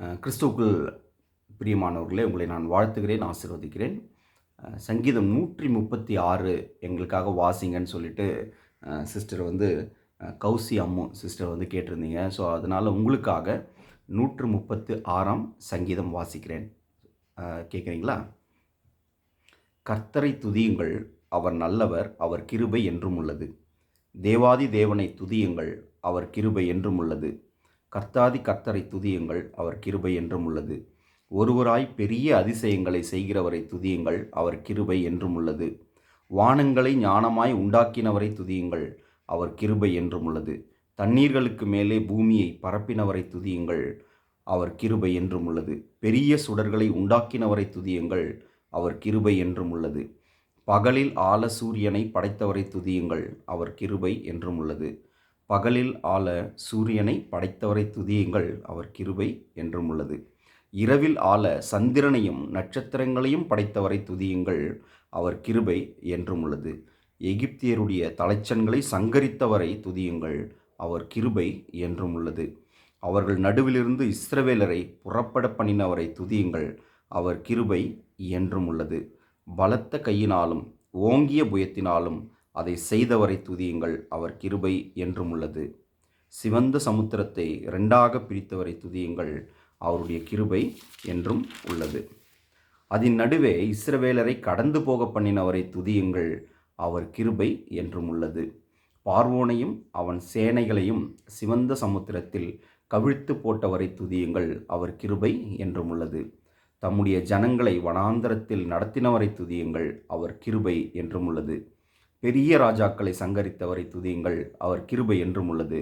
கிறிஸ்துவுக்குள் பிரியமானவர்களே உங்களை நான் வாழ்த்துகிறேன் ஆசிர்வதிக்கிறேன். சங்கீதம் நூற்றி முப்பத்தி ஆறு எங்களுக்காக வாசிங்கன்னு சொல்லிட்டு சிஸ்டர் வந்து கௌசி அம்மு சிஸ்டர் வந்து கேட்டிருந்தீங்க. ஸோ அதனால் உங்களுக்காக நூற்று முப்பத்து ஆறாம் சங்கீதம் வாசிக்கிறேன். கேட்குறீங்களா கர்த்தரை துதியுங்கள் அவர் நல்லவர் அவர் கிருபை என்றும் உள்ளது. தேவாதி தேவனை துதியுங்கள் அவர் கிருபை என்றும் உள்ளது. கர்த்தாதி கர்த்தரை துதியுங்கள் அவர் கிருபை என்றும் உள்ளது. ஒருவராய் பெரிய அதிசயங்களை செய்கிறவரை துதியுங்கள் அவர் கிருபை என்றும் உள்ளது. வானங்களை ஞானமாய் உண்டாக்கினவரை துதியுங்கள் அவர் கிருபை என்றும் உள்ளது. தண்ணீர்களுக்கு மேலே பூமியை பரப்பினவரை துதியுங்கள் அவர் கிருபை என்றும் உள்ளது. பெரிய சுடர்களை உண்டாக்கினவரை துதியுங்கள் அவர் கிருபை என்றும் உள்ளது. பகலில் ஆல சூரியனை படைத்தவரை துதியுங்கள் அவர் கிருபை என்றும் உள்ளது. பகலில் ஆல சூரியனை படைத்தவரை துதியுங்கள் அவர் கிருபை என்றும் உள்ளது. இரவில் ஆல சந்திரனையும் நட்சத்திரங்களையும் படைத்தவரை துதியுங்கள் அவர் கிருபை என்றும் உள்ளது. எகிப்தியருடைய தலைச்சன்களை சங்கரித்தவரை துதியுங்கள் அவர் கிருபை என்றும் உள்ளது. அவர்கள் நடுவிலிருந்து இஸ்ரவேலரை புறப்பட பண்ணினவரை துதியுங்கள் அவர் கிருபை என்றும் உள்ளது. பலத்த கையினாலும் ஓங்கிய புயத்தினாலும் அதை செய்தவரை துதியுங்கள் அவர் கிருபை என்றும் உள்ளது. சிவந்த சமுத்திரத்தை இரண்டாக பிரித்தவரை துதியுங்கள் அவருடைய கிருபை என்றும் உள்ளது. அதன் நடுவே இஸ்ரவேலரை கடந்து போக பண்ணினவரை துதியுங்கள் அவர் கிருபை என்றும் உள்ளது. பார்வோனையும் அவன் சேனைகளையும் சிவந்த சமுத்திரத்தில் கவிழ்த்து போட்டவரை துதியுங்கள் அவர் கிருபை என்றும் உள்ளது. தம்முடைய ஜனங்களை வனாந்தரத்தில் நடத்தினவரை துதியுங்கள் அவர் கிருபை என்றும் உள்ளது. பெரிய ராஜாக்களை சங்கரித்தவரை துதியுங்கள் அவர் கிருபை என்றும் உள்ளது.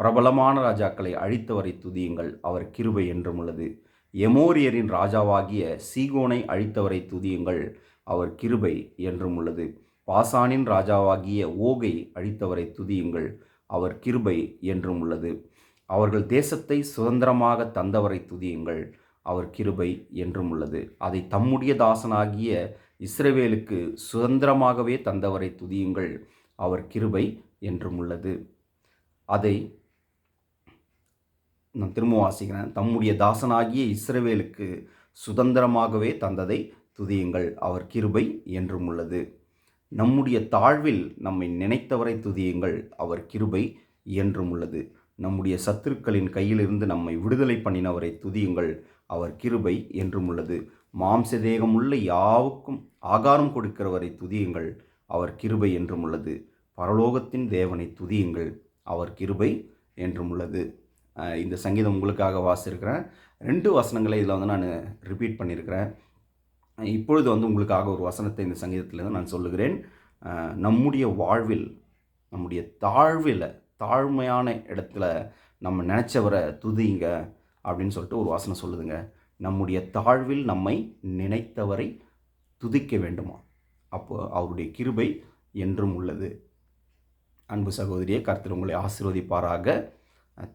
பிரபலமான ராஜாக்களை அழித்தவரை துதியுங்கள் அவர் கிருபை என்றும் உள்ளது. எமோரியரின் ராஜாவாகிய சீகோனை அழித்தவரை துதியுங்கள் அவர் கிருபை என்றும் உள்ளது. பாசானின் ராஜாவாகிய ஓகை அழித்தவரை துதியுங்கள் அவர் கிருபை என்றும் உள்ளது. அவர்கள் தேசத்தை சுதந்திரமாக தந்தவரை துதியுங்கள் அவர் கிருபை என்றும் உள்ளது. அதை தம்முடைய தாசனாகிய இஸ்ரவேலுக்கு சுதந்திரமாகவே தந்தவரை துதியுங்கள். அவர் கிருபை என்றும் உள்ளது. அதை நான் திரும்ப வாசிக்கிறேன். தம்முடைய தாசனாகிய இஸ்ரவேலுக்கு சுதந்திரமாகவே தந்ததை துதியுங்கள். அவர் கிருபை என்றும் உள்ளது. நம்முடைய தாழ்வில் நம்மை நினைத்தவரை துதியுங்கள். அவர் கிருபை என்றும் உள்ளது. நம்முடைய சத்துருக்களின் கையிலிருந்து நம்மை விடுதலை பண்ணினவரை துதியுங்கள். அவர் கிருபை என்றும் உள்ளது. மாம்ச தேகமுள்ள யாவுக்கும் ஆகாரம் கொடுக்கிறவரை துதியுங்கள் அவர் கிருபை என்றும் உள்ளது. பரலோகத்தின் தேவனை துதியுங்கள் அவர் கிருபை என்றும் உள்ளது. இந்த சங்கீதம் உங்களுக்காக வாசிருக்கிறேன் ரெண்டு வசனங்களை இதில் வந்து நான் ரிப்பீட் பண்ணியிருக்கிறேன். இப்பொழுது வந்து உங்களுக்காக ஒரு வசனத்தை இந்த சங்கீதத்திலிருந்து நான் சொல்லுகிறேன். நம்முடைய வாழ்வில் நம்முடைய தாழ்வில் தாழ்மையான இடத்துல நம்ம நினச்சவரை துதிங்க அப்படின்னு சொல்லிட்டு ஒரு வசனம் சொல்லுதுங்க. நம்முடைய தாழ்வில் நம்மை நினைத்தவரை துதிக்க வேண்டுமா? அப்போ அவருடைய கிருபை என்றும் உள்ளது. அன்பு சகோதரியை கர்த்தர் உங்களை ஆசீர்வதிப்பாராக.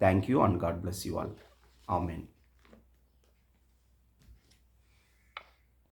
Thank you and God bless you all amen